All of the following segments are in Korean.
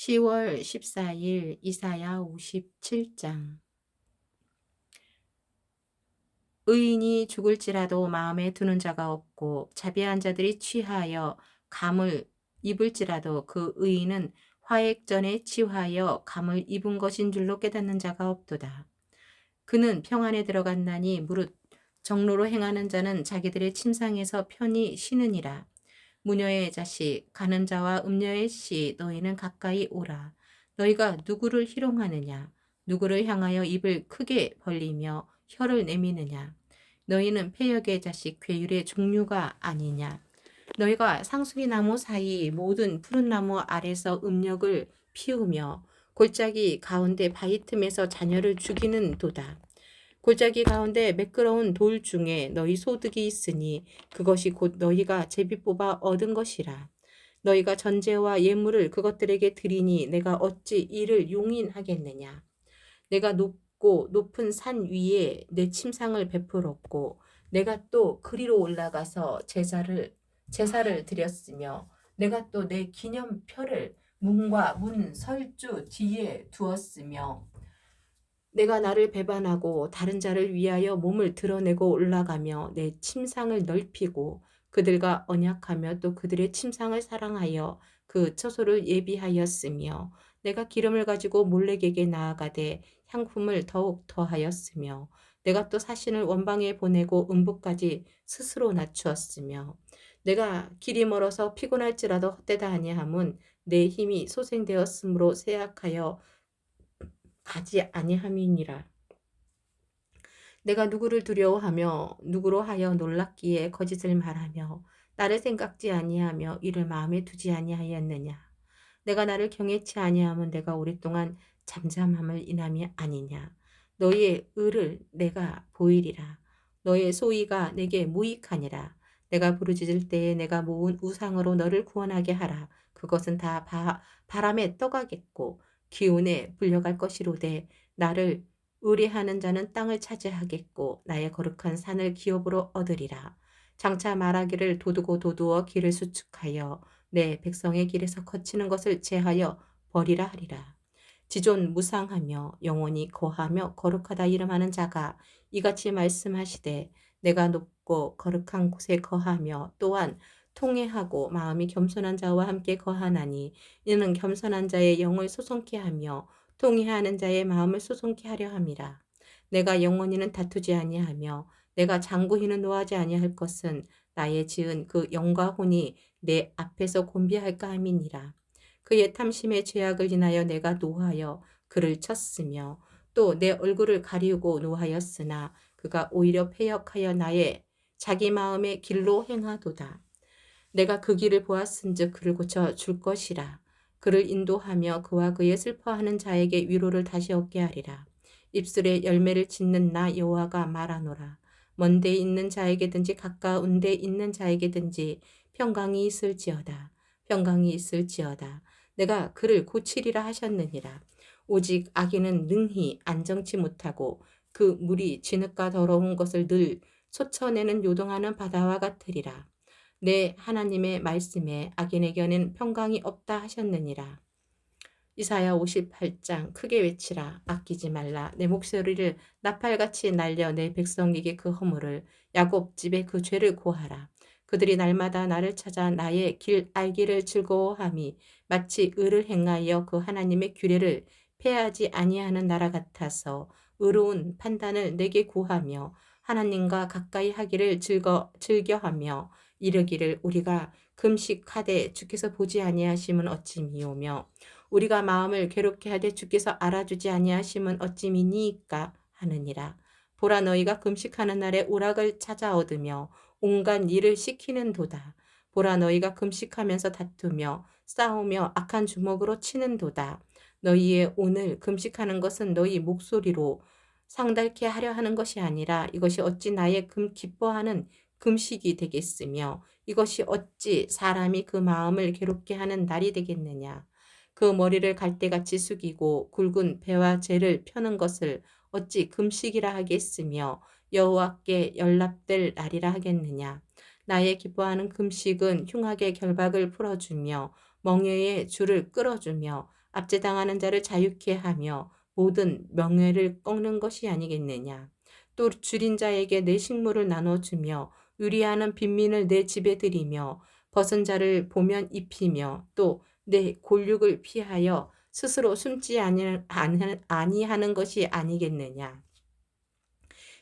10월 14일 이사야 57장 의인이 죽을지라도 마음에 두는 자가 없고 자비한 자들이 취하여 감을 입을지라도 그 의인은 화액 전에 취하여 감을 입은 것인 줄로 깨닫는 자가 없도다. 그는 평안에 들어갔나니 무릇 정로로 행하는 자는 자기들의 침상에서 편히 쉬느니라. 무녀의 자식, 가는 자와 음녀의 씨, 너희는 가까이 오라. 너희가 누구를 희롱하느냐? 누구를 향하여 입을 크게 벌리며 혀를 내미느냐? 너희는 폐역의 자식, 괴율의 종류가 아니냐? 너희가 상수리 나무 사이 모든 푸른 나무 아래서 음력을 피우며 골짜기 가운데 바위 틈에서 자녀를 죽이는 도다. 골짜기 가운데 매끄러운 돌 중에 너희 소득이 있으니 그것이 곧 너희가 제비 뽑아 얻은 것이라. 너희가 전제와 예물을 그것들에게 드리니 내가 어찌 이를 용인하겠느냐. 내가 높고 높은 산 위에 내 침상을 베풀었고 내가 또 그리로 올라가서 제사를 제사를 드렸으며 내가 또 내 기념표를 문과 문 설주 뒤에 두었으며 내가 나를 배반하고 다른 자를 위하여 몸을 드러내고 올라가며 내 침상을 넓히고 그들과 언약하며 또 그들의 침상을 사랑하여 그 처소를 예비하였으며 내가 기름을 가지고 몰래에게 나아가되 향품을 더욱 더하였으며 내가 또 사신을 원방에 보내고 음부까지 스스로 낮추었으며 내가 길이 멀어서 피곤할지라도 헛되다 아니함은 내 힘이 소생되었으므로 세약하여 가지 아니함이니라. 내가 누구를 두려워하며 누구로 하여 놀랍기에 거짓을 말하며 나를 생각지 아니하며 이를 마음에 두지 아니하였느냐. 내가 나를 경외치 아니하면 내가 오랫동안 잠잠함을 인함이 아니냐. 너희의 의를 내가 보이리라. 너의 소위가 내게 무익하니라. 내가 부르짖을 때에 내가 모은 우상으로 너를 구원하게 하라. 그것은 다 바, 바람에 떠가겠고 기운에 불려갈 것이로되 나를 의뢰하는 자는 땅을 차지하겠고 나의 거룩한 산을 기업으로 얻으리라. 장차 말하기를 도두고 도두어 길을 수축하여 내 백성의 길에서 거치는 것을 제하여 버리라 하리라. 지존 무상하며 영원히 거하며 거룩하다 이름하는 자가 이같이 말씀하시되 내가 높고 거룩한 곳에 거하며 또한 통회하고 마음이 겸손한 자와 함께 거하나니 이는 겸손한 자의 영을 소송케 하며 통회하는 자의 마음을 소송케 하려 함이라. 내가 영원히는 다투지 아니하며 내가 장구히는 노하지 아니할 것은 나의 지은 그 영과 혼이 내 앞에서 곤비할까 함이니라. 그의 탐심의 죄악을 인하여 내가 노하여 그를 쳤으며 또 내 얼굴을 가리우고 노하였으나 그가 오히려 패역하여 나의 자기 마음의 길로 행하도다. 내가 그 길을 보았은즉 그를 고쳐 줄 것이라. 그를 인도하며 그와 그의 슬퍼하는 자에게 위로를 다시 얻게 하리라. 입술에 열매를 짓는 나 여호와가 말하노라. 먼데 있는 자에게든지 가까운 데 있는 자에게든지 평강이 있을지어다. 평강이 있을지어다. 내가 그를 고치리라 하셨느니라. 오직 악인은 능히 안정치 못하고 그 물이 진흙과 더러운 것을 늘 솟쳐내는 요동하는 바다와 같으리라. 내 하나님의 말씀에 악인에게는 평강이 없다 하셨느니라. 이사야 58장 크게 외치라. 아끼지 말라. 내 목소리를 나팔같이 날려 내 백성에게 그 허물을 야곱 집에 그 죄를 고하라. 그들이 날마다 나를 찾아 나의 길 알기를 즐거워함이 마치 의를 행하여 그 하나님의 규례를 폐하지 아니하는 나라 같아서 의로운 판단을 내게 구하며 하나님과 가까이 하기를 즐거 즐겨하며 이르기를 우리가 금식하되 주께서 보지 아니하심은 어찌미오며 우리가 마음을 괴롭게 하되 주께서 알아주지 아니하심은 어찌미니까 하느니라. 보라 너희가 금식하는 날에 오락을 찾아 얻으며 온갖 일을 시키는 도다. 보라 너희가 금식하면서 다투며 싸우며 악한 주먹으로 치는 도다. 너희의 오늘 금식하는 것은 너희 목소리로 상달케 하려 하는 것이 아니라 이것이 어찌 나의 금 기뻐하는 금식이 되겠으며 이것이 어찌 사람이 그 마음을 괴롭게 하는 날이 되겠느냐. 그 머리를 갈대같이 숙이고 굵은 배와 재를 펴는 것을 어찌 금식이라 하겠으며 여호와께 연락될 날이라 하겠느냐. 나의 기뻐하는 금식은 흉악의 결박을 풀어주며 멍에의 줄을 끌어주며 압제당하는 자를 자유케 하며 모든 명예를 꺾는 것이 아니겠느냐. 또 줄인 자에게 내 식물을 나눠주며 유리하는 빈민을 내 집에 들이며 벗은 자를 보면 입히며 또 내 골육을 피하여 스스로 숨지 아니- 아니- 아니하는 것이 아니겠느냐.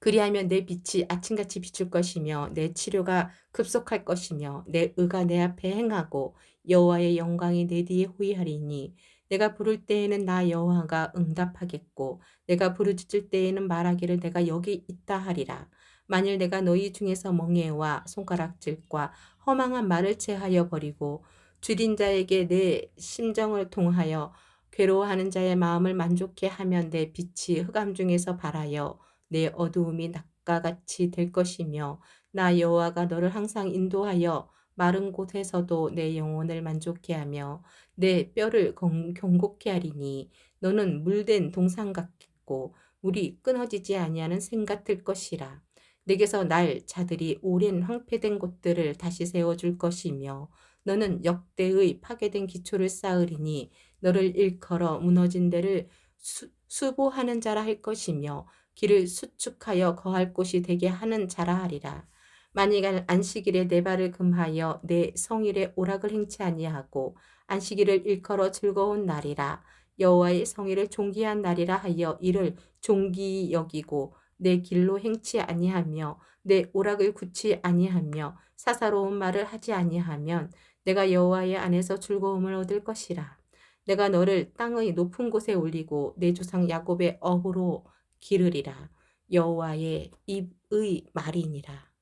그리하면 내 빛이 아침같이 비출 것이며 내 치료가 급속할 것이며 내 의가 내 앞에 행하고 여호와의 영광이 내 뒤에 호위하리니 내가 부를 때에는 나 여호와가 응답하겠고 내가 부르짖을 때에는 말하기를 내가 여기 있다 하리라. 만일 내가 너희 중에서 멍에와 손가락질과 허망한 말을 체하여 버리고 줄인 자에게 내 심정을 통하여 괴로워하는 자의 마음을 만족케 하면 내 빛이 흑암 중에서 발하여 내 어두움이 낮과 같이 될 것이며 나 여호와가 너를 항상 인도하여 마른 곳에서도 내 영혼을 만족케 하며 내 뼈를 경- 경곡케 하리니 너는 물된 동상 같겠고 물이 끊어지지 아니하는 샘 같을 것이라 내게서 날 자들이 오랜 황폐된 곳들을 다시 세워줄 것이며 너는 역대의 파괴된 기초를 쌓으리니 너를 일컬어 무너진 데를 수, 수보하는 자라 할 것이며 길을 수축하여 거할 곳이 되게 하는 자라 하리라. 만일 안식일에 내 발을 금하여 내 성일에 오락을 행치 아니하고 안식일을 일컬어 즐거운 날이라 여호와의 성일을 존귀한 날이라 하여 이를 존귀히 여기고 내 길로 행치 아니하며 내 오락을 굳지 아니하며 사사로운 말을 하지 아니하면 내가 여호와의 안에서 즐거움을 얻을 것이라. 내가 너를 땅의 높은 곳에 올리고 내 조상 야곱의 어후로 기르리라. 여호와의 입의 말이니라.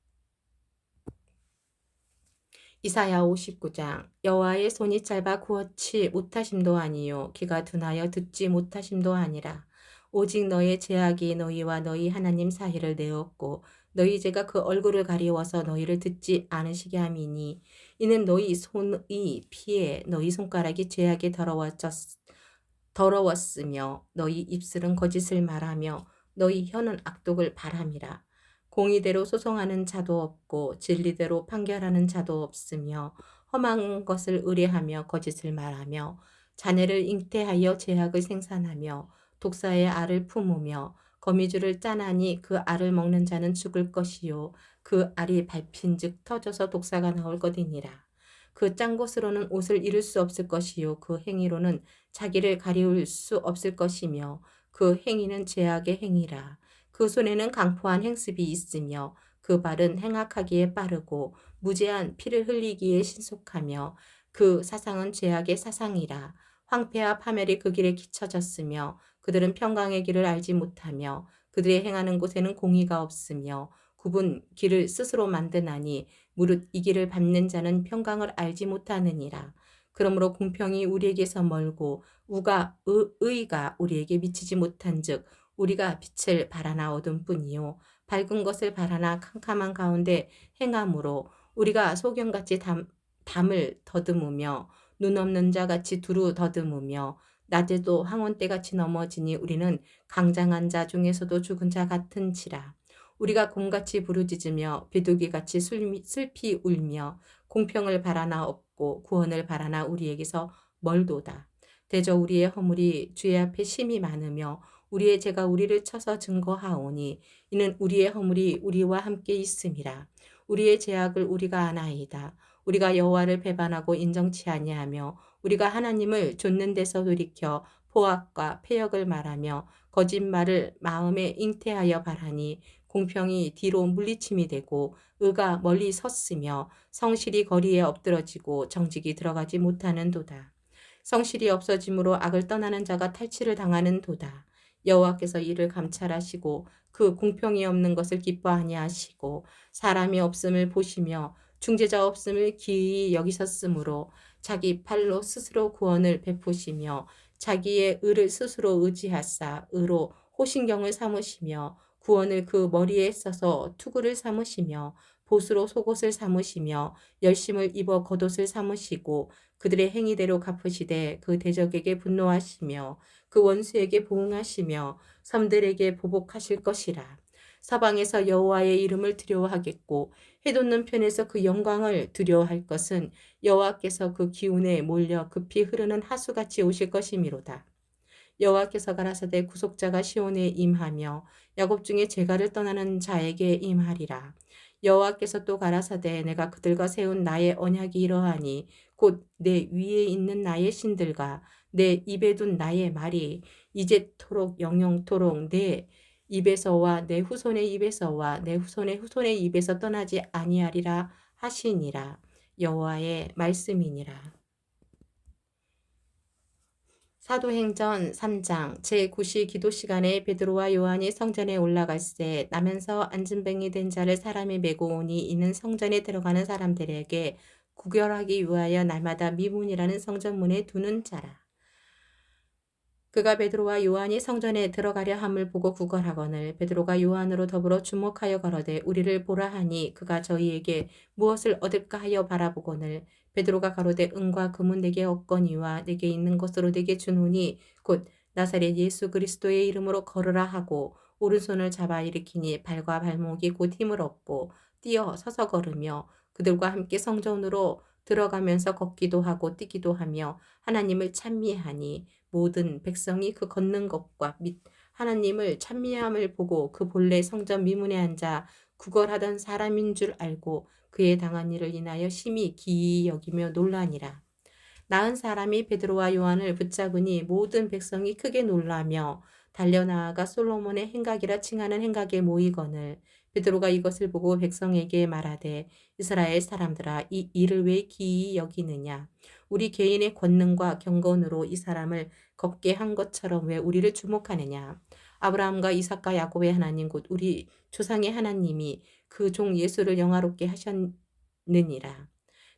이사야 59장 여호와의 손이 짧아 구었지 못하심도 아니요 귀가 둔하여 듣지 못하심도 아니라 오직 너의 제약이 너희와 너희 하나님 사이를 내었고 너희 죄가 그 얼굴을 가리워서 너희를 듣지 않으시게 함이니 이는 너희 손의 피에 너희 손가락이 죄악에 더러워졌 더러웠으며 너희 입술은 거짓을 말하며 너희 혀는 악독을 바람이라. 공의대로 소송하는 자도 없고 진리대로 판결하는 자도 없으며 험한 것을 의뢰하며 거짓을 말하며 자네를 잉태하여 제약을 생산하며 독사의 알을 품으며 거미줄을 짜나니 그 알을 먹는 자는 죽을 것이요 그 알이 밟힌즉 터져서 독사가 나올 것이니라. 그짠 것으로는 옷을 이룰 수 없을 것이요 그 행위로는 자기를 가리울 수 없을 것이며 그 행위는 제약의 행위라. 그 손에는 강포한 행습이 있으며 그 발은 행악하기에 빠르고 무제한 피를 흘리기에 신속하며 그 사상은 죄악의 사상이라. 황폐와 파멸이 그 길에 끼쳐졌으며 그들은 평강의 길을 알지 못하며 그들의 행하는 곳에는 공의가 없으며 굽은 길을 스스로 만드나니 무릇 이 길을 밟는 자는 평강을 알지 못하느니라. 그러므로 공평이 우리에게서 멀고 우가 의, 의가 우리에게 미치지 못한즉 우리가 빛을 바라나 얻은 뿐이요 밝은 것을 바라나 캄캄한 가운데 행함으로 우리가 소경같이 담, 담을 더듬으며 눈 없는 자같이 두루 더듬으며 낮에도 항원대같이 넘어지니 우리는 강장한 자 중에서도 죽은 자 같은지라. 우리가 곰같이 부르짖으며 비둘기같이 슬피 울며 공평을 바라나 없고 구원을 바라나 우리에게서 멀도다. 대저 우리의 허물이 주의 앞에 심이 많으며 우리의 죄가 우리를 쳐서 증거하오니 이는 우리의 허물이 우리와 함께 있음이라. 우리의 죄악을 우리가 아나이다. 우리가 여호와를 배반하고 인정치 아니하며 우리가 하나님을 좇는 데서 돌이켜 포악과 폐역을 말하며 거짓말을 마음에 잉태하여 바라니 공평이 뒤로 물리침이 되고 의가 멀리 섰으며 성실이 거리에 엎드러지고 정직이 들어가지 못하는 도다. 성실이 없어짐으로 악을 떠나는 자가 탈취를 당하는 도다. 여호와께서 이를 감찰하시고 그 공평이 없는 것을 기뻐하니 하시고 사람이 없음을 보시며 중재자 없음을 기이 여기셨으므로 자기 팔로 스스로 구원을 베푸시며 자기의 의를 스스로 의지하사 의로 호신경을 삼으시며 구원을 그 머리에 써서 투구를 삼으시며 보수로 속옷을 삼으시며 열심을 입어 겉옷을 삼으시고 그들의 행위대로 갚으시되 그 대적에게 분노하시며 그 원수에게 보응하시며 섬들에게 보복하실 것이라. 서방에서 여호와의 이름을 두려워하겠고 해돋는 편에서 그 영광을 두려워할 것은 여호와께서 그 기운에 몰려 급히 흐르는 하수같이 오실 것이미로다. 여호와께서 가라사대 구속자가 시온에 임하며 야곱 중에 제가를 떠나는 자에게 임하리라. 여호와께서 또 가라사대 내가 그들과 세운 나의 언약이 이러하니 곧 내 위에 있는 나의 신들과 내 입에 둔 나의 말이 이제토록 영영토록 내 입에서와 내 후손의 입에서와 내 후손의 후손의 입에서 떠나지 아니하리라 하시니라. 여호와의 말씀이니라. 사도행전 3장 제9시 기도 시간에 베드로와 요한이 성전에 올라갈새 나면서 안진뱅이 된 자를 사람이 메고 오니 이는 성전에 들어가는 사람들에게 구결하기 위하여 날마다 미문이라는 성전문에 두는 자라. 그가 베드로와 요한이 성전에 들어가려 함을 보고 구걸하거늘 베드로가 요한으로 더불어 주목하여 가로되 우리를 보라 하니 그가 저희에게 무엇을 얻을까 하여 바라보거늘 베드로가 가로되 은과 금은 내게 없거니와 내게 있는 것으로 내게 주노니 곧 나사렛 예수 그리스도의 이름으로 걸으라 하고 오른손을 잡아 일으키니 발과 발목이 곧 힘을 얻고 뛰어 서서 걸으며 그들과 함께 성전으로 들어가면서 걷기도 하고 뛰기도 하며 하나님을 찬미하니 모든 백성이 그 걷는 것과 및 하나님을 찬미함을 보고 그 본래 성전 미문에 앉아 구걸하던 사람인 줄 알고 그의 당한 일을 인하여 심히 기이 여기며 놀라니라. 나은 사람이 베드로와 요한을 붙잡으니 모든 백성이 크게 놀라며 달려나아가 솔로몬의 행각이라 칭하는 행각에 모이거늘 베드로가 이것을 보고 백성에게 말하되 이스라엘 사람들아 이 일을 왜 기이 여기느냐? 우리 개인의 권능과 경건으로 이 사람을 걷게 한 것처럼 왜 우리를 주목하느냐? 아브라함과 이삭과 야곱의 하나님 곧 우리 조상의 하나님이 그 종 예수를 영화롭게 하셨느니라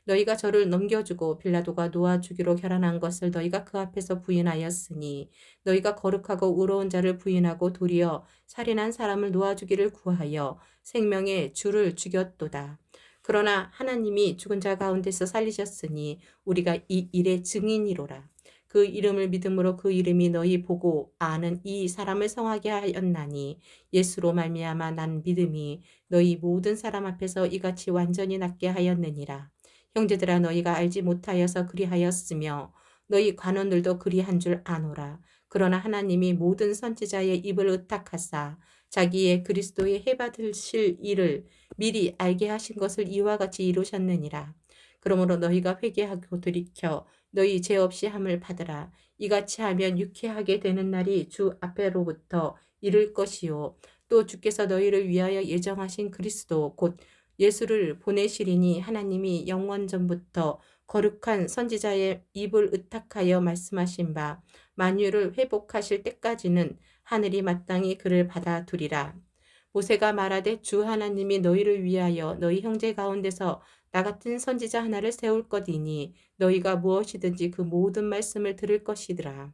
너희가 저를 넘겨주고 빌라도가 놓아주기로 결단한 것을 너희가 그 앞에서 부인하였으니 너희가 거룩하고 의로운 자를 부인하고 도리어 살인한 사람을 놓아주기를 구하여 생명의 주를 죽였도다. 그러나 하나님이 죽은 자 가운데서 살리셨으니 우리가 이 일의 증인이로라. 그 이름을 믿음으로 그 이름이 너희 보고 아는 이 사람을 성하게 하였나니 예수로 말미암아 난 믿음이 너희 모든 사람 앞에서 이같이 완전히 낫게 하였느니라. 형제들아 너희가 알지 못하여서 그리하였으며 너희 관원들도 그리한 줄 아노라. 그러나 하나님이 모든 선지자의 입을 의탁하사 자기의 그리스도의 해받으실 일을 미리 알게 하신 것을 이와 같이 이루셨느니라. 그러므로 너희가 회개하고 돌이켜 너희 죄 없이 함을 받으라. 이같이 하면 유쾌하게 되는 날이 주 앞에로부터 이를 것이요. 또 주께서 너희를 위하여 예정하신 그리스도 곧 예수를 보내시리니 하나님이 영원 전부터 거룩한 선지자의 입을 의탁하여 말씀하신 바 만유를 회복하실 때까지는 하늘이 마땅히 그를 받아두리라. 모세가 말하되 주 하나님이 너희를 위하여 너희 형제 가운데서 나 같은 선지자 하나를 세울 것이니 너희가 무엇이든지 그 모든 말씀을 들을 것이더라.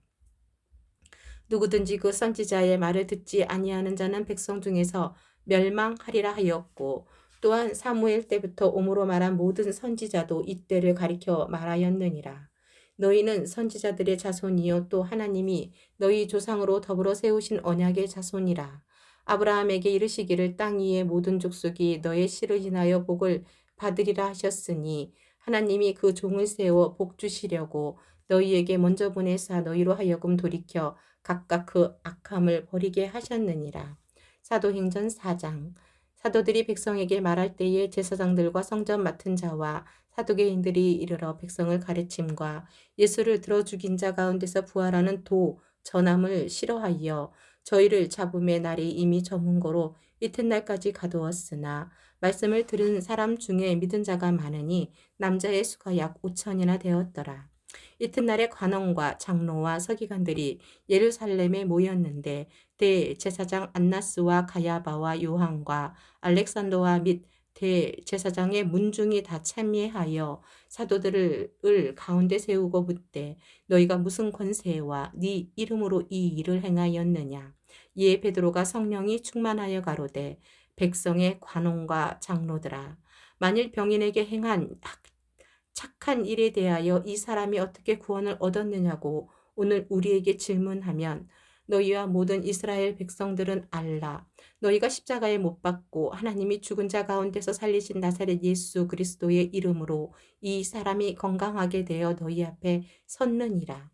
누구든지 그 선지자의 말을 듣지 아니하는 자는 백성 중에서 멸망하리라 하였고 또한 사무엘 때부터 오므로 말한 모든 선지자도 이때를 가리켜 말하였느니라. 너희는 선지자들의 자손이요 또 하나님이 너희 조상으로 더불어 세우신 언약의 자손이라. 아브라함에게 이르시기를 땅 위의 모든 족속이 너의 씨를 인하여 복을 받으리라 하셨으니 하나님이 그 종을 세워 복 주시려고 너희에게 먼저 보내사 너희로 하여금 돌이켜 각각 그 악함을 버리게 하셨느니라. 사도행전 4장 사도들이 백성에게 말할 때에 제사장들과 성전 맡은 자와 사도계인들이 이르러 백성을 가르침과 예수를 들어 죽인 자 가운데서 부활하는 도 전함을 싫어하여 저희를 잡음의 날이 이미 저문 거로 이튿날까지 가두었으나 말씀을 들은 사람 중에 믿은 자가 많으니 남자의 수가 약 5천이나 되었더라. 이튿날에 관원과 장로와 서기관들이 예루살렘에 모였는데 대제사장 안나스와 가야바와 요한과 알렉산더와 및 대제사장의 문중이 다 참여하여 사도들을 가운데 세우고 묻되 너희가 무슨 권세와 네 이름으로 이 일을 행하였느냐? 이에 베드로가 성령이 충만하여 가로되 백성의 관원과 장로들아 만일 병인에게 행한 착한 일에 대하여 이 사람이 어떻게 구원을 얻었느냐고 오늘 우리에게 질문하면 너희와 모든 이스라엘 백성들은 알라. 너희가 십자가에 못 박고 하나님이 죽은 자 가운데서 살리신 나사렛 예수 그리스도의 이름으로 이 사람이 건강하게 되어 너희 앞에 섰느니라.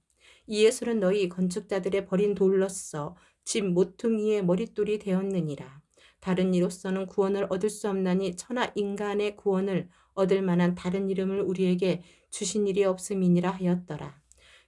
이 예수는 너희 건축자들의 버린 돌로서 집 모퉁이의 머릿돌이 되었느니라. 다른 이로서는 구원을 얻을 수 없나니 천하 인간의 구원을 얻을 만한 다른 이름을 우리에게 주신 일이 없음이니라 하였더라.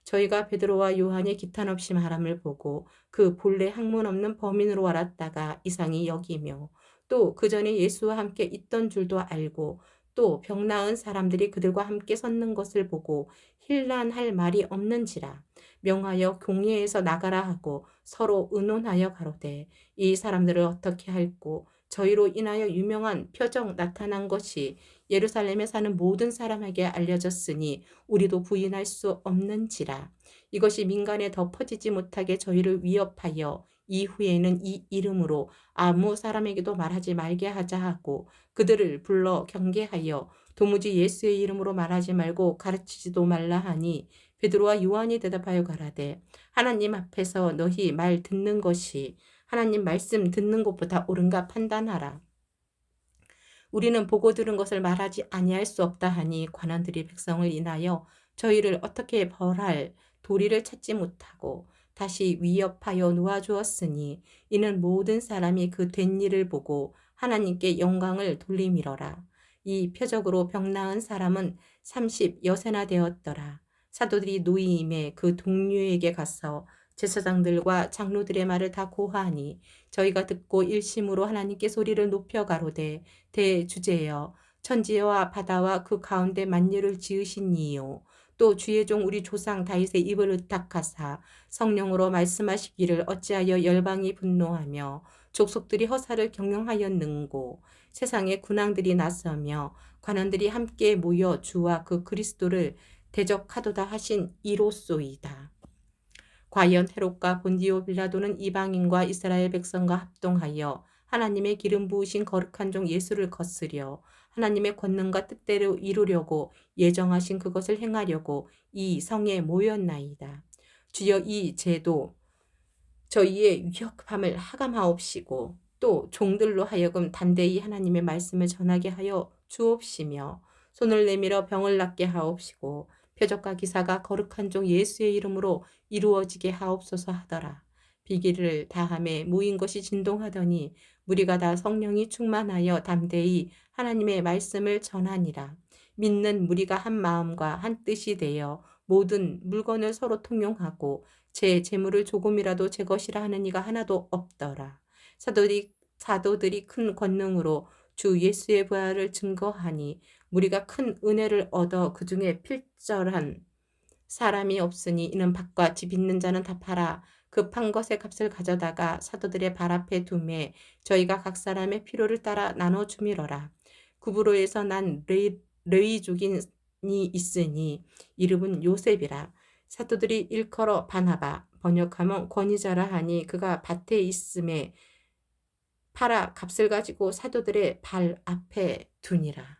저희가 베드로와 요한이 기탄 없이 말함을 보고 그 본래 학문 없는 범인으로 알았다가 이상히 여기며 또 그 전에 예수와 함께 있던 줄도 알고 또 병 나은 사람들이 그들과 함께 섰는 것을 보고 힐난할 말이 없는지라 명하여 공회에서 나가라 하고 서로 의논하여 가로되 이 사람들을 어떻게 할꼬 저희로 인하여 유명한 표적 나타난 것이 예루살렘에 사는 모든 사람에게 알려졌으니 우리도 부인할 수 없는지라. 이것이 민간에 더 퍼지지 못하게 저희를 위협하여 이후에는 이 이름으로 아무 사람에게도 말하지 말게 하자 하고 그들을 불러 경계하여 도무지 예수의 이름으로 말하지 말고 가르치지도 말라 하니 베드로와 요한이 대답하여 가라되 하나님 앞에서 너희 말 듣는 것이 하나님 말씀 듣는 것보다 옳은가 판단하라. 우리는 보고 들은 것을 말하지 아니할 수 없다 하니 관원들이 백성을 인하여 저희를 어떻게 벌할 도리를 찾지 못하고 다시 위협하여 놓아주었으니 이는 모든 사람이 그 된 일을 보고 하나님께 영광을 돌리미러라. 이 표적으로 병 나은 사람은 30 여세나 되었더라. 사도들이 노이임에 그 동료에게 가서 제사장들과 장로들의 말을 다 고하니 저희가 듣고 일심으로 하나님께 소리를 높여 가로되 대주제여 천지와 바다와 그 가운데 만유를 지으신 이요 또 주의 종 우리 조상 다윗의 입을 의탁하사 성령으로 말씀하시기를 어찌하여 열방이 분노하며 족속들이 허사를 경영하였는고 세상의 군왕들이 나서며 관원들이 함께 모여 주와 그 그리스도를 대적하도다 하신 이로소이다. 과연 헤롯과 본디오 빌라도는 이방인과 이스라엘 백성과 합동하여 하나님의 기름 부으신 거룩한 종 예수를 거스려 하나님의 권능과 뜻대로 이루려고 예정하신 그것을 행하려고 이 성에 모였나이다. 주여 이 제도 저희의 위협함을 하감하옵시고 또 종들로 하여금 단대히 하나님의 말씀을 전하게 하여 주옵시며 손을 내밀어 병을 낫게 하옵시고 표적과 기사가 거룩한 종 예수의 이름으로 이루어지게 하옵소서 하더라. 비기를 다함에 모인 것이 진동하더니 무리가 다 성령이 충만하여 담대히 하나님의 말씀을 전하니라. 믿는 무리가 한 마음과 한 뜻이 되어 모든 물건을 서로 통용하고 제 재물을 조금이라도 제 것이라 하는 이가 하나도 없더라. 사도들이, 사도들이 큰 권능으로 주 예수의 부활을 증거하니 우리가 큰 은혜를 얻어 그 중에 필절한 사람이 없으니 이는 밭과 집 있는 자는 다 팔아 급한 것의 값을 가져다가 사도들의 발 앞에 두매 저희가 각 사람의 필요를 따라 나눠 주미러라. 구브로에서 난 레이, 레이족인이 있으니 이름은 요셉이라. 사도들이 일컬어 바나바 번역하면 권위자라 하니 그가 밭에 있음에 팔아 값을 가지고 사도들의 발 앞에 두니라.